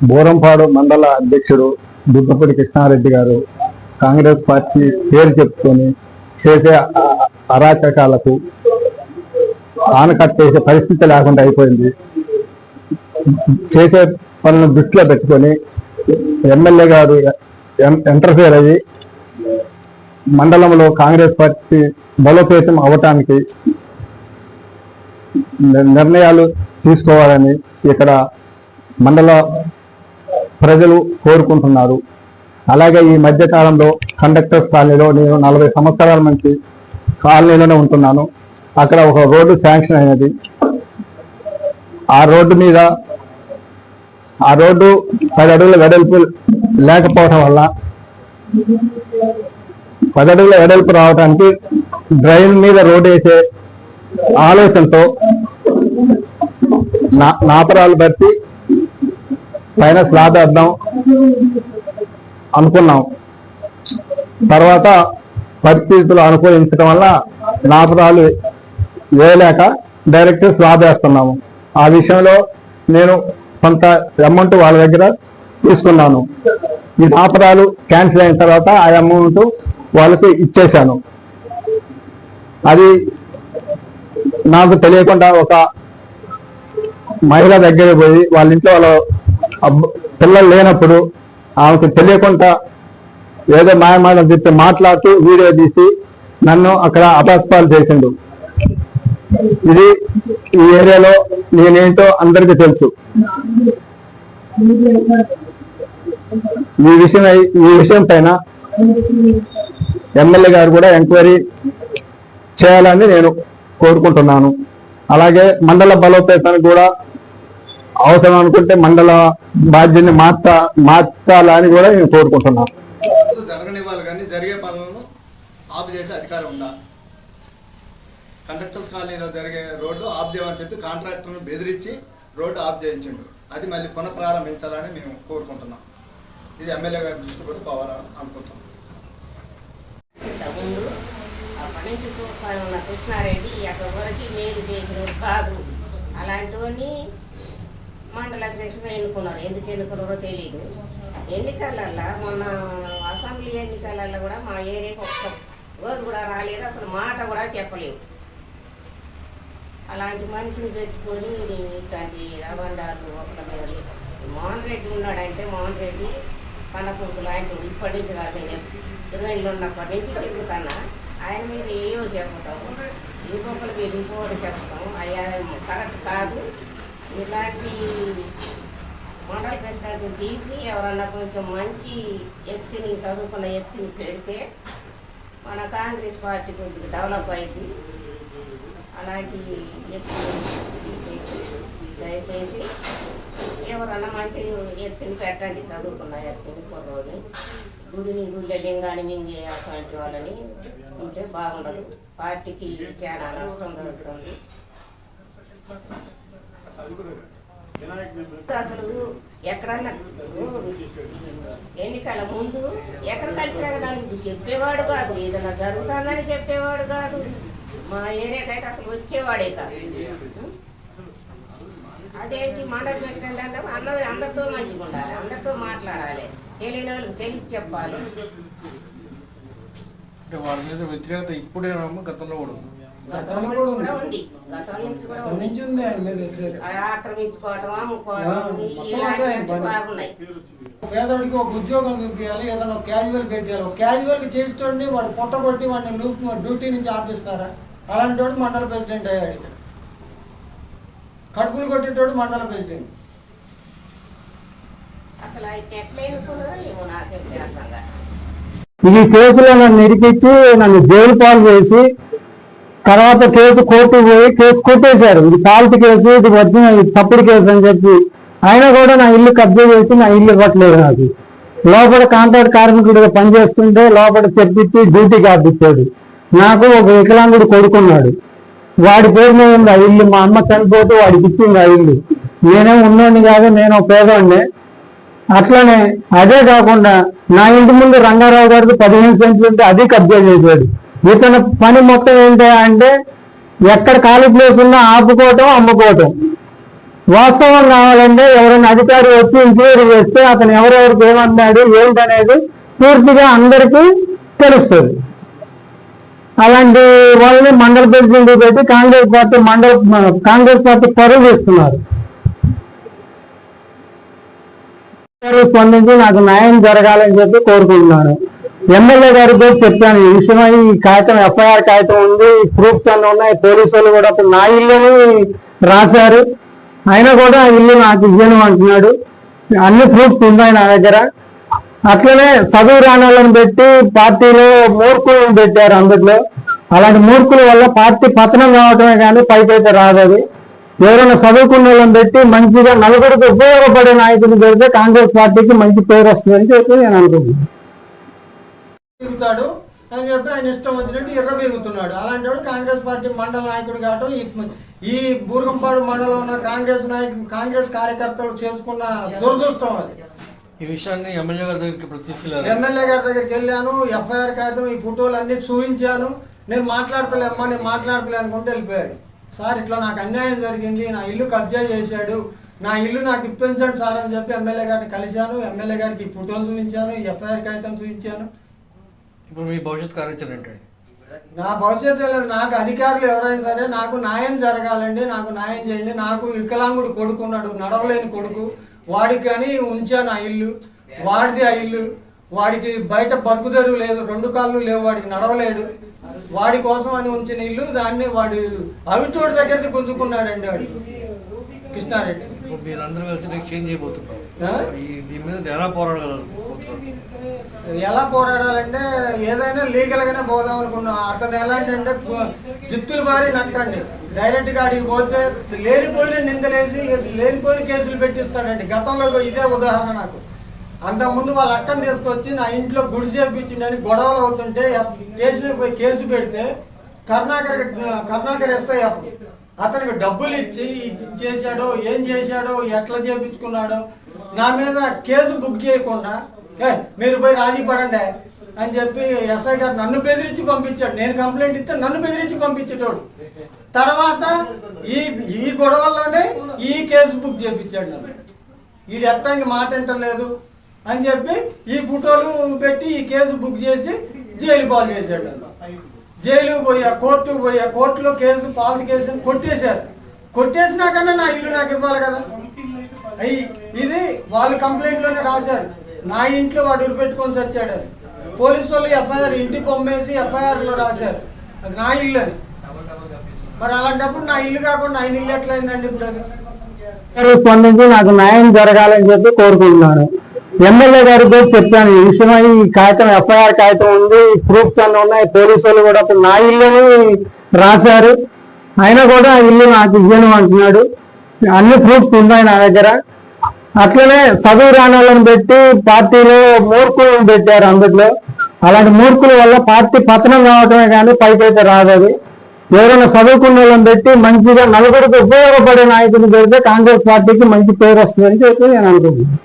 బోరంపాడు మండల అధ్యక్షుడు దుద్దపూడి కృష్ణారెడ్డి గారు కాంగ్రెస్ పార్టీ పేరు చెప్పుకొని చేసే అరాచకాలకు ఆనకట్ చేసే పరిస్థితి లేకుండా అయిపోయింది. చేసే పనులను దృష్టిలో పెట్టుకొని ఎమ్మెల్యే గారు ఎం- అయ్యి మండలంలో కాంగ్రెస్ పార్టీ బలోపేతం అవటానికి నిర్ణయాలు తీసుకోవాలని ఇక్కడ మండల ప్రజలు కోరుకుంటున్నారు. అలాగే ఈ మధ్య కాలంలో కండక్టర్స్ కాలనీలో నేను నలభై సంవత్సరాల నుంచి కాలనీలోనే ఉంటున్నాను. అక్కడ ఒక రోడ్డు శాంక్షన్ అయినది. ఆ రోడ్డు మీద ఆ రోడ్డు పది అడుగుల వెడల్పు లేకపోవడం వల్ల పది అడుగుల వెడల్పు రావడానికి డ్రైన్ మీద రోడ్డు వేసే ఆలోచనతో నా నాపరాలు బట్టి పైన స్లాబ్ వేద్దాం అనుకున్నాం. తర్వాత పరిస్థితులు అనుకూలించడం వల్ల నాపరాలు వేయలేక డైరెక్ట్ స్లాబ్ వేస్తున్నాము. ఆ విషయంలో నేను కొంత అమౌంట్ వాళ్ళ దగ్గర తీసుకున్నాను. ఈ నాపరాలు క్యాన్సిల్ అయిన తర్వాత ఆ అమౌంట్ వాళ్ళకి ఇచ్చేశాను. అది నాకు తెలియకుండా ఒక మహిళ దగ్గర పోయి వాళ్ళ ఇంట్లో వాళ్ళ పిల్లలు లేనప్పుడు ఆమెకు తెలియకుండా ఏదో మాయమాటలు చెప్పి మాట్లాడుతూ వీడియో తీసి నన్ను అక్కడ అపాస్పాలు చేసిండు. ఇది ఈ ఏరియాలో నేనేంటో అందరికీ తెలుసు. ఈ విషయం ఈ విషయం పైన ఎమ్మెల్యే గారు కూడా ఎంక్వైరీ చేయాలని నేను కోరుకుంటున్నాను. అలాగే మండల బలోపేతానికి కూడా అవసరం అనుకుంటే మండల బాధ్యతని మార్చ మార్చాలని కూడా నేను కోరుకుంటున్నాను జరగనివ్వాలి కానీ జరిగే పనులను ఆపు చేసే అధికారం ఉందా? కండక్టర్స్ కాలనీలో జరిగే రోడ్డు ఆఫ్ చేయమని చెప్పి కాంట్రాక్టర్ను బెదిరించి రోడ్డు ఆఫ్ చేయించిండు. అది మళ్ళీ పునఃప్రారంభించాలని మేము కోరుకుంటున్నాం. ఇది ఎమ్మెల్యే గారి దృష్టి కూడా పోవాలని అనుకుంటున్నాం. ముందు అప్పటి నుంచి చూస్తా ఉన్న కృష్ణారెడ్డి అక్కడి వరకు మేలు చేసిన కాదు. అలాంటివన్నీ మండల అధ్యక్షుడు ఎన్నుకున్నారు. ఎందుకు ఎన్నుకున్నారో తెలియదు ఎన్నికలల్లో మొన్న అసెంబ్లీ ఎన్నికలలో కూడా మా ఏరియాకి ఒక్క రోజు కూడా రాలేదు. అసలు మాట కూడా చెప్పలేదు. అలాంటి మనిషిని పెట్టుకొని ఇట్లాంటి అబండాలు ఒకళ్ళ మీద మోహన్ రెడ్డి ఉన్నాడంటే మోహన్ రెడ్డి కనకుంటు లాంటి ఇప్పటి నుంచి కాదు. నేను ఇరవైలో ఉన్నప్పటి నుంచి తిరుగుతాను ఆయన మీద ఏయో చెప్తాం. ఇంకొకరి మీద ఇంకొకటి చెప్తాం. అయ్యా కరెక్ట్ కాదు. ఇలాంటి మోడల్ ప్రశ్నలు తీసి ఎవరన్నా కొంచెం మంచి ఎత్తిని చదువుకున్న ఎత్తుని పెడితే మన కాంగ్రెస్ పార్టీ కొద్దిగా డెవలప్ అయింది. అలాంటి ఎత్తులు తీసేసి దయచేసి ఎవరన్నా మంచి ఎత్తుని పెట్టండి చదువుకున్న ఎత్తుని కుర్రోని గుడిని గుళ్ళ లింగాన్ని మింగే అటువంటి వాళ్ళని ఉంటే బాగుండదు. పార్టీకి చాలా నష్టం జరుగుతుంది. అసలు ఎక్కడన్నా ఎన్నికల ముందు ఎక్కడ కలిసినా నాకు చెప్పేవాడు కాదు. ఏదైనా జరుగుతుందని చెప్పేవాడు కాదు. మా ఏరియాకైతే అసలు వచ్చేవాడే కాదు. అదేంటి మండల ప్రెసిడెంట్ అంటే అందరూ అందరితో మంచిగా ఉండాలి అందరితో మాట్లాడాలి తెలియని వాళ్ళకి తెలిసి చెప్పాలి. అంటే వాళ్ళ మీద వ్యతిరేకత ఇప్పుడేమో గతంలో కూడా పేదవాడికి ఒక ఉద్యోగం చూపించాలి ఏదైనా క్యాజువల్ పెట్టాలి. ఒక క్యాజువల్కి చేసేటోడిని వాడు పొట్టగొట్టి వాడిని లూప్ డ్యూటీ నుంచి ఆపిస్తారా? అలాంటి వాడు మండల ప్రెసిడెంట్ అయ్యాడు. కడుపులు కొట్టేటోడు మండల ప్రెసిడెంట్. ఇది కేసులో నన్ను ఇరికిచ్చి నన్ను జైలు పాలు చేసి తర్వాత కేసు కోర్టు పోయి కేసు కొట్టేశారు. ఇది పాల్ట్ కేసు ఇది వచ్చిన ఇది తప్పుడు కేసు అని చెప్పి ఆయన కూడా నా ఇల్లు కబ్జా చేసి నా ఇల్లు ఇవ్వట్లేదు నాకు. లోపల కాంట్రాక్ట్ కార్మికుడిగా పనిచేస్తుంటే లోపల తెప్పించి డ్యూటీకి ఆపిచ్చాడు నాకు ఒక వికలాంగుడు కొడుకున్నాడు. వాడి పేరు మీద ఉంది ఆ ఇల్లు. మా అమ్మ చనిపోతే వాడికి ఇచ్చింది ఆ ఇల్లు. నేనే ఉన్నోడిని కాదు నేను ఒక పేదవాడిని అట్లనే అదే కాకుండా నా ఇంటి ముందు రంగారావు గారికి పదిహేను సెంట్లు ఉంటే అది కబ్జా చేశాడు. ఇతని పని మొత్తం ఏంటి అంటే ఎక్కడ ఖాళీ ప్లేస్ ఉన్నా ఆపుకోవటం అమ్ముకోవటం. వాస్తవం కావాలంటే ఎవరైనా అధికారి వచ్చి ఎంక్వైరీ చేస్తే అతను ఎవరెవరికి ఏమన్నాడు ఏంటనేది పూర్తిగా అందరికీ తెలుస్తుంది. అలాంటి వాళ్ళని మండల ప్రెసిడెంట్ పెట్టి కాంగ్రెస్ పార్టీ మండల కాంగ్రెస్ పార్టీ పరువు ఇస్తున్నారు స్పందించి నాకు న్యాయం జరగాలని చెప్పి కోరుకుంటున్నాను. ఎమ్మెల్యే గారికి కూడా చెప్పాను. ఈ విషయమై ఈ కాగితం ఎఫ్ఐఆర్ కాగితం ఉంది. ప్రూఫ్స్ అన్ని ఉన్నాయి. పోలీసు వాళ్ళు కూడా అప్పుడు నా ఇల్లుని రాశారు. అయినా కూడా ఆ ఇల్లు నాకు ఇవ్వను అంటున్నాడు. అన్ని ప్రూఫ్స్ ఉన్నాయి నా దగ్గర. అట్లనే చదువు రాని పెట్టి పార్టీలో మూర్ఖులను పెట్టారు అందులో అలాంటి మూర్ఖుల వల్ల పార్టీ పతనం కావటమే కానీ పైకైతే రాదు అది. ఎవరైనా చదువుకున్న వాళ్ళని పెట్టి మంచిగా నలుగురికి ఉపయోగపడే నాయకుడిని పెడితే కాంగ్రెస్ పార్టీకి మంచి పేరు వస్తుందని చెప్పి నేను అనుకుంటున్నాను. తిరుగుతాడు అని చెప్పి ఆయన ఇష్టం వచ్చినట్టు ఎర్రబీగుతున్నాడు అలాంటి వాడు కాంగ్రెస్ పార్టీ మండల నాయకుడు కావటం ఈ బూర్గంపాడు మండలంలో ఉన్న కాంగ్రెస్ నాయకు కాంగ్రెస్ కార్యకర్తలు చేసుకున్న దురదృష్టం అది. ఈ విషయాన్ని ఎమ్మెల్యే గారి దగ్గరికి ప్రతిష్ఠించారు ఎమ్మెల్యే గారి దగ్గరికి వెళ్ళాను ఎఫ్ఐఆర్ కాగితం ఈ ఫోటోలు అన్ని చూపించాను. నేను మాట్లాడతలేమ్మా నేను మాట్లాడతలే అనుకుంటే వెళ్ళిపోయాడు. సార్ ఇట్లా నాకు అన్యాయం జరిగింది నా ఇల్లు కబ్జా చేశాడు నా ఇల్లు నాకు ఇప్పించండి సార్ అని చెప్పి ఎమ్మెల్యే గారిని కలిశాను. ఎమ్మెల్యే గారికి ఈ ఫోటోలు చూపించాను ఎఫ్ఐఆర్ కాగితం చూపించాను. ఇప్పుడు మీ భవిష్యత్ కార్యాచరణ ఏంటండి? నా భవిష్యత్తు లేదు. నాకు అధికారులు ఎవరైనా సరే నాకు న్యాయం జరగాలండి నాకు న్యాయం చేయండి. నాకు వికలాంగుడు కొడుకున్నాడు నడవలేని కొడుకు. వాడికి అని ఉంచాను ఆ ఇల్లు. వాడిది ఆ ఇల్లు. వాడికి బయట బతుకుదెరువు లేదు రెండు కాళ్ళు లేవు వాడికి నడవలేడు. వాడి కోసం అని ఉంచిన ఇల్లు దాన్ని వాడు అవిటోడి దగ్గరికి గుంజుకున్నాడండి వాడు. కృష్ణారెడ్డి. మీరందరూ కలిసి నెక్స్ట్ ఏం చేయబోతున్నారు దీని మీద ఎలా పోరాడగలుగుతున్నారు ఎలా పోరాడాలంటే ఏదైనా లీగల్గానే పోదాం అనుకున్నాం. అతను ఎలాంటి అంటే జిత్తులు బారి నక్కండి. డైరెక్ట్గా అడిగి పోతే లేనిపోయిన నిందలేసి లేనిపోయిన కేసులు పెట్టిస్తాడండి. గతంలో ఇదే ఉదాహరణ నాకు. అంతకుముందు వాళ్ళ అక్కను తీసుకొచ్చి నా ఇంట్లో గుడి చేపించిండని గొడవలు అవుతుంటే స్టేషన్కి పోయి కేసు పెడితే కర్ణాకర్ కర్ణాకర్ ఎస్ఐ అప్పుడు అతనికి డబ్బులు ఇచ్చి చేశాడో ఏం చేశాడో ఎట్లా చేపించుకున్నాడో నా మీద కేసు బుక్ చేయకుండా మీరు పోయి రాజీ పడండి అని చెప్పి ఎస్ఐ గారు నన్ను బెదిరించి పంపించాడు. నేను కంప్లైంట్ ఇస్తే నన్ను బెదిరించి పంపించేటోడు. తర్వాత ఈ ఈ గొడవల్లోనే ఈ కేసు బుక్ చేపించాడు నన్ను. వీడు ఎట్టా ఇంక మాట వింటలేదు అని చెప్పి ఈ ఫోటోలు పెట్టి ఈ కేసు బుక్ చేసి జైలు పాలు చేశాడు నన్ను. జైలుకు పోయా కోర్టుకు పోయా కోర్టులో కేసు పాలు కేసు కొట్టేశారు. కొట్టేసినాకన్నా నా ఇల్లు నాకు ఇవ్వాలి కదా. అయ్యి ఇది వాళ్ళు కంప్లైంట్లోనే రాశారు. నా ఇంట్లో వాడు ఉరిపెట్టుకొని వచ్చాడు అని పోలీసు వాళ్ళు ఎఫ్ఐఆర్ ఇంటి పొమ్మేసి ఎఫ్ఐఆర్లో రాశారు. అది నా ఇల్లు అని మరి అలాంటప్పుడు నా ఇల్లు కాకుండా ఆయన ఇల్లు ఎట్లయిందండి ఇప్పుడు అది? స్పందించి నాకు న్యాయం జరగాలని చెప్పి కోరుకుంటున్నాను. ఎమ్మెల్యే గారికి కూడా చెప్పాను. ఈ విషయమై ఈ కాగితం ఎఫ్ఐఆర్ కాగితం ఉంది. ప్రూఫ్స్ అన్ని ఉన్నాయి. పోలీసు వాళ్ళు కూడా అప్పుడు నా ఇల్లుని రాశారు. అయినా కూడా ఆ ఇల్లు నాకు ఇవ్వను అంటున్నాడు. అన్ని ప్రూఫ్స్ ఉన్నాయి నా దగ్గర. అట్లనే చదువు రాని వాళ్ళని పెట్టి పార్టీలో మూర్ఖులను పెట్టారు అందులో అలాంటి మూర్ఖుల వల్ల పార్టీ పతనం కావటమే కానీ పైకైతే రాదు అది. ఎవరైనా చదువుకున్న వాళ్ళని పెట్టి మంచిగా నలుగురికి ఉపయోగపడే నాయకుడిని పెడితే కాంగ్రెస్ పార్టీకి మంచి పేరు వస్తుందని చెప్పి నేను అనుకుంటున్నాను.